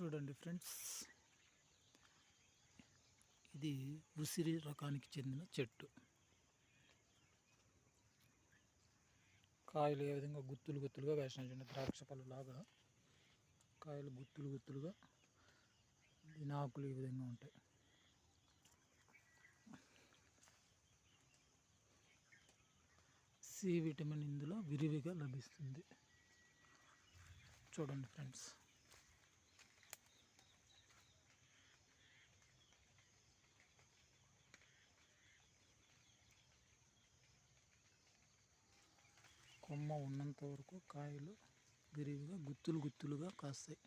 చూడండి ఫ్రెండ్స్. ఇది ఉసిరి రకానికి చెందిన చెట్టు. కాయలు ఏ విధంగా గుత్తులు గుత్తులుగా వేసిన చూడండి ద్రాక్ష పళ్ళు లాగా కాయలు గుత్తులు గుత్తులుగా దీని ఆకులు ఈ విధంగా ఉంటాయి. సి విటమిన్ ఇందులో విరివిగా లభిస్తుంది. చూడండి ఫ్రెండ్స్. కొమ్మ ఉన్నంత వరకు కాయలు విరివిగా గుత్తులు గుత్తులుగా కాస్తాయి.